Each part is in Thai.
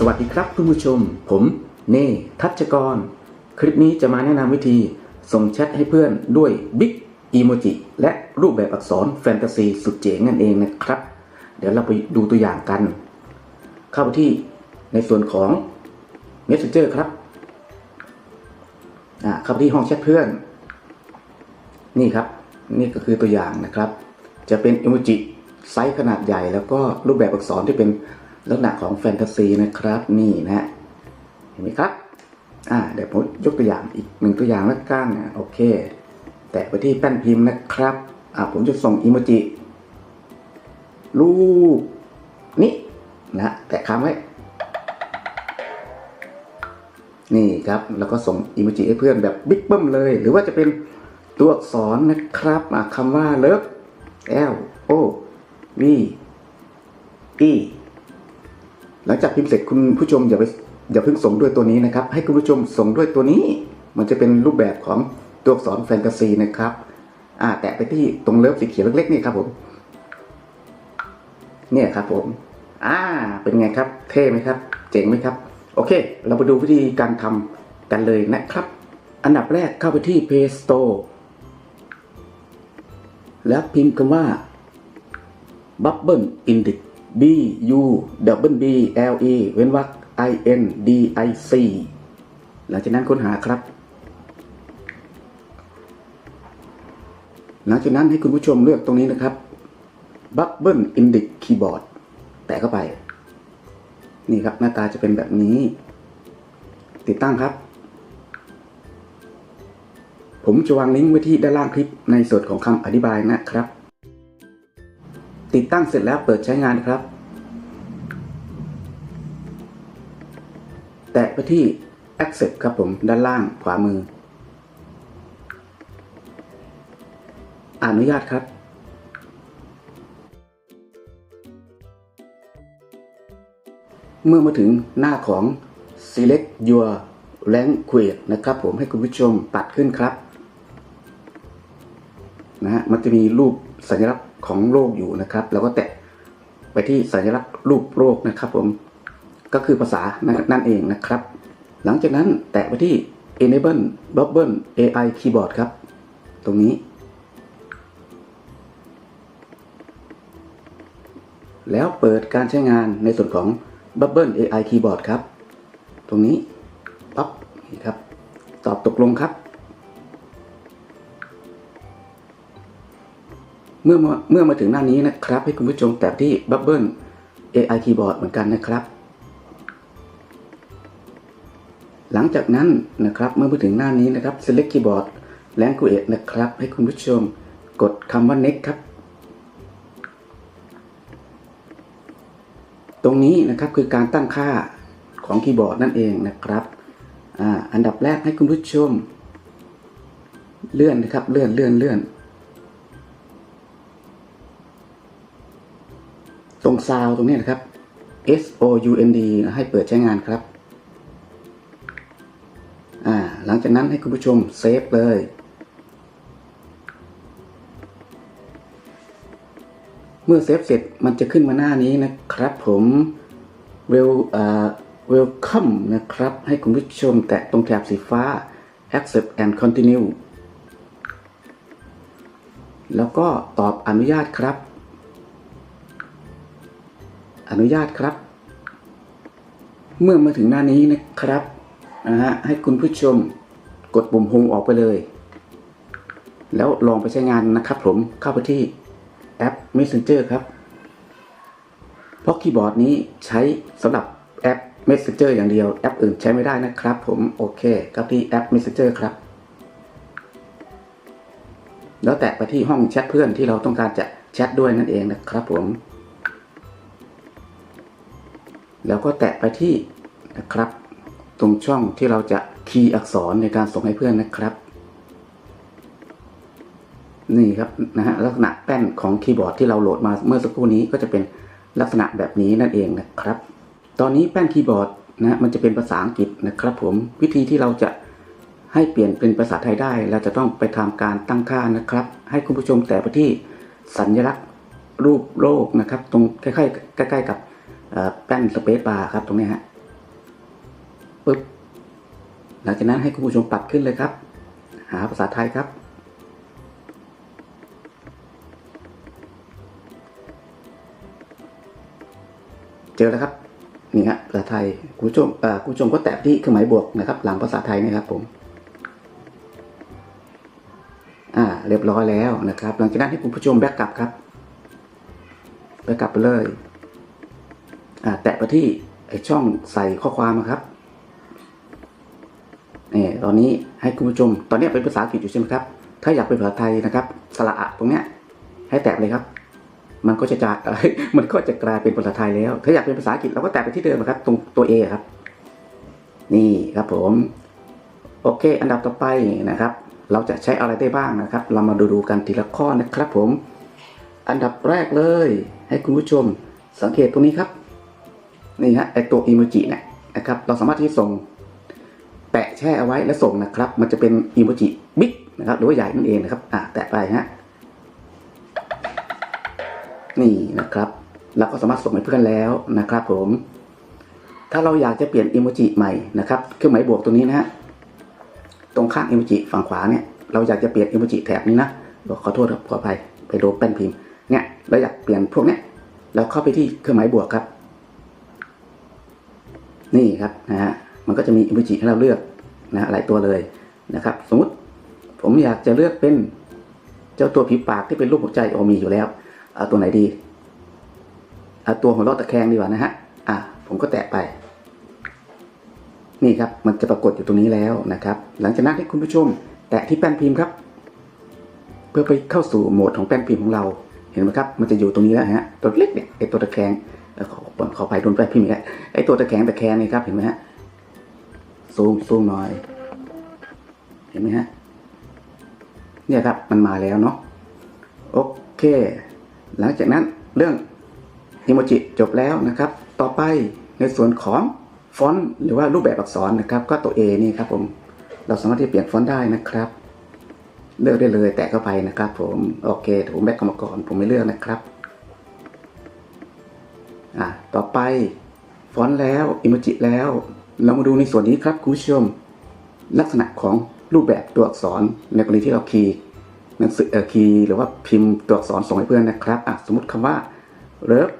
สวัสดีครับคุณผู้ชม ผมเนทัชกร คลิปนี้จะมาแนะนำวิธีส่งแชทให้เพื่อนด้วยบิ๊กอีโมจิและรูปแบบอักษรแฟนตาซีสุดเจ๋งนั่นเองนะครับ เดี๋ยวเราไปดูตัวอย่างกัน เข้าไปที่ในส่วนของ Messenger ครับเข้าไปที่ห้องแชทเพื่อน นี่ครับ นี่ก็คือตัวอย่างนะครับ จะเป็นอิโมจิไซส์ขนาดใหญ่แล้วก็รูปแบบอักษรที่เป็น ลักษณะของแฟนตาซีนะครับนี่นะฮะเห็นไหมครับอ่าเดี๋ยวผมยกตัวอย่างอีกหนึ่งตัวอย่างแล้วกันนะโอเค แตะไปที่แป้นพิมพ์นะครับอ่าผมจะส่งอิโมจิรูปนี้นะแตะค้างไว้ นี่ครับแล้วก็ส่งอิโมจิให้เพื่อนแบบบิ๊กเบิ้มเลย หรือว่าจะเป็นตัวอักษรนะครับอะคำว่าเลิฟ L O V E หลังจากพิมพ์เสร็จคุณผู้ชมอย่าไปอย่าเพิ่งส่งด้วยตัวนี้นะครับ ให้คุณผู้ชมส่งด้วยตัวนี้ มันจะเป็นรูปแบบของตัวอักษรแฟนตาซีนะครับอ่าแตะไปที่ตรงเลิฟสีเขียวเล็กๆนี่ครับผม เนี่ยครับผมอ่าเป็นไงครับ เท่ไหมครับ เจ๋งไหมครับ โอเค เราไปดูวิธีการทำกันเลยนะครับ อันดับแรกเข้าไปที่ Play Store แล้วพิมพ์คำว่า Bubble Index B U W B L E เว้นวรรค I N D I C หลังจากนั้นค้นหาครับ หลังจากนั้นให้คุณผู้ชมเลือกตรงนี้นะครับ Bubble Index Keyboard แตะเข้าไป นี่ครับหน้าตาจะเป็นแบบนี้ ติดตั้งครับ ผมจะวางลิงก์ไว้ที่ด้านล่างคลิปในส่วนของคำอธิบายนะครับ ติดตั้งเสร็จแล้วเปิดใช้งานครับ แตะไปที่ Accept ครับผมด้านล่างขวามือ อนุญาตครับ เมื่อมาถึงหน้าของ select your language นะครับผมให้คุณผู้ชมตัดขึ้นครับนะฮะมันจะมีรูปสัญลักษณ์ของโลกอยู่นะครับแล้วก็แตะไปที่สัญลักษณ์รูปโลกนะครับผมก็คือภาษานั่นเองนะครับ หลังจากนั้นแตะไปที่ enable bubble AI keyboard ครับ ตรงนี้ แล้วเปิดการใช้งานในส่วนของ Bubble AI Keyboard ครับ ตรงนี้ปั๊บนี่ครับ ตอบตกลงครับ เมื่อเมื่อมาถึงหน้านี้นะครับ ให้คุณผู้ชมแตะที่ Bubble AI Keyboard เหมือนกันนะครับ หลังจากนั้นนะครับเมื่อมาถึงหน้านี้นะครับ Select Keyboard Language นะครับ ให้คุณผู้ชมกดคำว่า Next ครับ ตรงนี้นะครับคือการตั้งค่าของคีย์บอร์ดนั่นเองนะครับอ่าอันดับแรกให้คุณผู้ชม เลื่อนนะครับเลื่อนเลื่อนเลื่อน ตรงซาวตรงนี้นะครับ S O U N D ให้เปิดใช้งานครับ หลังจากนั้นให้คุณผู้ชมเซฟเลย เมื่อเซฟเสร็จมันจะขึ้นมาหน้านี้นะครับผม Well อ่า Welcome นะครับ ให้คุณผู้ชมแตะตรงแถบสีฟ้า Accept and Continue แล้วก็ตอบอนุญาตครับ อนุญาตครับ เมื่อมาถึงหน้านี้นะครับนะฮะให้คุณผู้ชมกดปุ่มโฮมออกไปเลย แล้วลองไปใช้งานนะครับผมเข้าไปที่แอป Messenger ครับ เพราะคีย์บอร์ดนี้ใช้สำหรับแอป Messenger อย่างเดียวแอปอื่นใช้ไม่ได้นะครับผมโอเคก็ที่แอป Messenger ครับ แล้วแตะไปที่ห้องแชทเพื่อนที่เราต้องการจะแชทด้วยนั่นเองนะครับผม แล้วก็แตะไปที่นะครับ ตรงช่องที่เราจะคีย์อักษรในการส่งให้เพื่อนนะครับ นี่ครับนะฮะลักษณะแป้นของคีย์บอร์ดที่เราโหลดมาเมื่อสักครู่นี้ก็จะเป็นลักษณะแบบนี้นั่นเองนะครับ ตอนนี้แป้นคีย์บอร์ดนะมันจะเป็นภาษาอังกฤษนะครับ ผมวิธีที่เราจะให้เปลี่ยนเป็นภาษาไทยได้ เราจะต้องไปทำการตั้งค่านะครับ ให้คุณผู้ชมแตะไปที่สัญลักษณ์รูปโลกนะครับ ตรงใกล้ๆใกล้ๆกับ เอ่อแป้นสเปซบาร์ครับตรงนี้ฮะปึ๊บหลังจากนั้นให้คุณผู้ชมปัดขึ้นเลยครับ หาภาษาไทยครับ เจอแล้วครับนี่ฮะภาษาไทยคุณผู้ชมคุณผู้ชมก็แตะที่เครื่องหมายบวกนะครับ หลังภาษาไทยนะครับผมอ่าเรียบร้อยแล้วนะครับ หลังจากนั้นให้คุณผู้ชมแบ็กกลับครับแบ็กกลับไปเลย แตะไปที่ไอช่องใส่ข้อความนะครับเนี่ยตอนนี้ให้คุณผู้ชม ตอนนี้เป็นภาษาอังกฤษอยู่ใช่ไหมครับ ถ้าอยากเป็นภาษาไทยนะครับ สระอะตรงเนี้ยให้แตะเลยครับ มันก็จะจะมันก็จะกลายเป็นภาษาไทยแล้ว ถ้าอยากเป็นภาษาอังกฤษเราก็แตะไปที่เดิมครับ ตรงตัว A ครับ นี่ครับผม โอเค อันดับต่อไปนะครับ เราจะใช้อะไรได้บ้างนะครับ เรามาดูดูกันทีละข้อนะครับผม อันดับแรกเลย ให้คุณผู้ชมสังเกตตรงนี้ครับ นี่ฮะไอตัวอีโมจิเนี่ยนะครับเราสามารถที่ส่งแปะแช่เอาไว้แล้วส่งนะครับ มันจะเป็นอีโมจิบิ๊กนะครับหรือว่าใหญ่นั่นเองนะครับอะแตะไปฮะนี่นะครับเราก็สามารถส่งให้เพื่อนแล้วนะครับ ผม ถ้าเราอยากจะเปลี่ยนอีโมจิใหม่นะครับเครื่องหมายบวกตรงนี้นะฮะตรงข้างอีโมจิฝั่งขวาเนี่ยเราอยากจะเปลี่ยนอีโมจิแถบนี้นะบอกขอโทษครับขออภัยไปโดนแป้นพิมพ์เนี่ยเราอยากเปลี่ยนพวกเนี้ยเราเข้าไปที่เครื่องหมายบวกครับ นี่ครับนะฮะมันก็จะมีอีโมจิให้เราเลือกนะหลายตัวเลยนะครับ สมมติผมอยากจะเลือกเป็นเจ้าตัวผีปากที่เป็นรูปหัวใจโอมีอยู่แล้วเอาตัวไหนดีเอาตัวหัวราะตะแคงดีกว่านะฮะอะผมก็แตะไป นี่ครับมันจะปรากฏอยู่ตรงนี้แล้วนะครับ หลังจากนั้นให้คุณผู้ชม แตะที่แป้นพิมพ์ครับ เพื่อไปเข้าสู่โหมดของแป้นพิมพ์ของเราเห็นไหมครับ มันจะอยู่ตรงนี้แล้วฮะตัวเล็กเนี่ยไอตัวตะแคง เอ่อขอขอไปโดนแป้นพิมพ์อีกแล้วไอตัวตะแคงตะแคงนี่ครับเห็นไหมฮะซูมซูมหน่อย เห็นไหมฮะเนี่ยครับมันมาแล้วเนาะโอเค หลังจากนั้นเรื่องอิโมจิจบแล้วนะครับ ต่อไปในส่วนของฟอนต์หรือว่ารูปแบบอักษรนะครับ ก็ตัว A นี่ครับผมเราสามารถที่เปลี่ยนฟอนต์ได้นะครับ เลือกได้เลยแตะเข้าไปนะครับ ผมโอเคผมแบกเข้ามาก่อนผมไม่เลือกนะครับ อะต่อไปฟอนต์แล้วอิโมจิแล้ว เรามาดูในส่วนนี้ครับคุณผู้ชม ลักษณะของรูปแบบตัวอักษรในกรณีที่เราคีย์หนังสือเออคีย์หรือว่าพิมพ์ตัวอักษรส่งให้เพื่อนนะครับอะสมมติคำว่าเลิฟ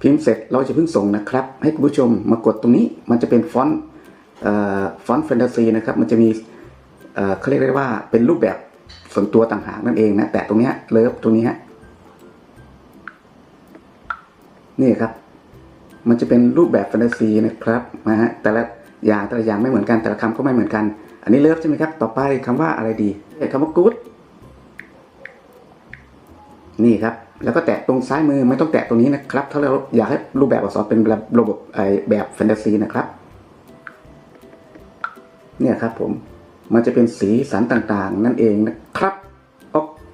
พิมพ์เสร็จเราจะเพิ่งส่งนะครับ ให้คุณผู้ชมมากดตรงนี้มันจะเป็นฟอนต์ฟอนต์แฟนตาซีนะครับ มันจะมีเขาเรียกได้ว่าเป็นรูปแบบ ส่วนตัวต่างหากนั่นเองนะแต่ตรงเนี้ยเลิฟตรงนี้ฮะนี่ครับ มันจะเป็นรูปแบบแฟนตาซีนะครับนะฮะแต่ละอย่างแต่ละอย่างไม่เหมือนกันแต่ละคำก็ไม่เหมือนกัน อันนี้เลิฟใช่ไหมครับ ต่อไปคำว่าอะไรดีเอ้ยคำว่ากู๊ดนี่ครับ แล้วก็แตะตรงซ้ายมือไม่ต้องแตะตรงนี้นะครับ ถ้าเราอยากให้รูปแบบอักษรเป็นระบบไอแบบแฟนตาซีนะครับ เนี่ยครับผมมันจะเป็นสีสันต่างๆ นั่นเองนะ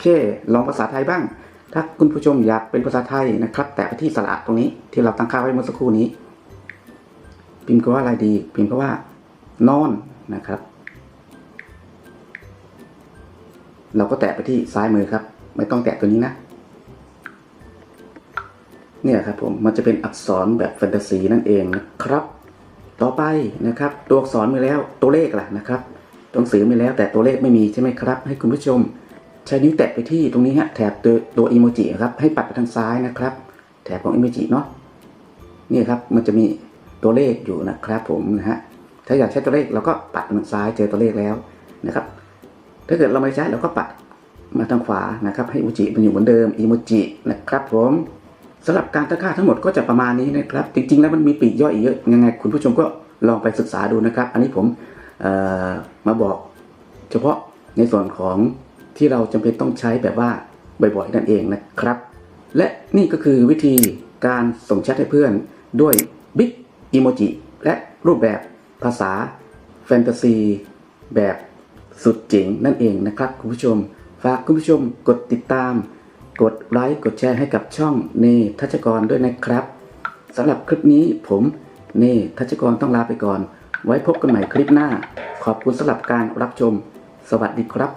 เค ลองภาษาไทยบ้าง ถ้าคุณผู้ชมอยากเป็นภาษาไทยนะครับ แตะไปที่สระตรงนี้ที่เราตั้งค่าไว้เมื่อสักครู่นี้ พิมพ์คำว่าอะไรดี พิมพ์คำว่า นอนนะครับ เราก็แตะไปที่ซ้ายมือครับ ไม่ต้องแตะตัวนี้นะเนี่ยครับผมมันจะเป็นอักษรแบบแฟนตาซีนั่นเองนะครับ ต่อไปนะครับ ตัวอักษรมีแล้วตัวเลขล่ะนะครับตัวหนังสือมีแล้วแต่ตัวเลขไม่มีใช่ไหมครับ ให้คุณผู้ชม ใช้นิ้วแตะไปที่ตรงนี้ฮะแถบตัวตัวอีโมจิครับให้ปัดไปทางซ้ายนะครับ แถบของอีโมจิเนาะนี่ครับมันจะมีตัวเลขอยู่นะครับผมนะฮะถ้าอยากใช้ตัวเลขเราก็ปัดทางซ้ายเจอตัวเลขแล้วนะครับ ถ้าเกิดเราไม่ใช้เราก็ปัดมาทางขวานะครับ ให้อีโมจิมันอยู่เหมือนเดิมอีโมจินะครับผมสำหรับการตั้งค่าทั้งหมดก็จะประมาณนี้นะครับ จริง ๆ แล้วมันมีปีกย่อยอีกเยอะยังไง คุณผู้ชมก็ลองไปศึกษาดูนะครับ อันนี้ผมมาบอกเฉพาะในส่วนของ ที่เราจำเป็นต้องใช้แบบว่าบ่อยๆนั่นเองนะครับ และนี่ก็คือวิธีการส่งแชทให้เพื่อนด้วย Big Emoji และรูปแบบภาษาแฟนตาซีแบบสุดเจ๋งนั่นเองนะครับคุณผู้ชม ฝากคุณผู้ชมกดติดตาม กดไลค์กดแชร์ให้กับช่องเนทัชกรด้วยนะครับสำหรับคลิปนี้ผมเนทัชกรต้องลาไปก่อน ไว้พบกันใหม่คลิปหน้า ขอบคุณสำหรับการรับชม สวัสดีครับ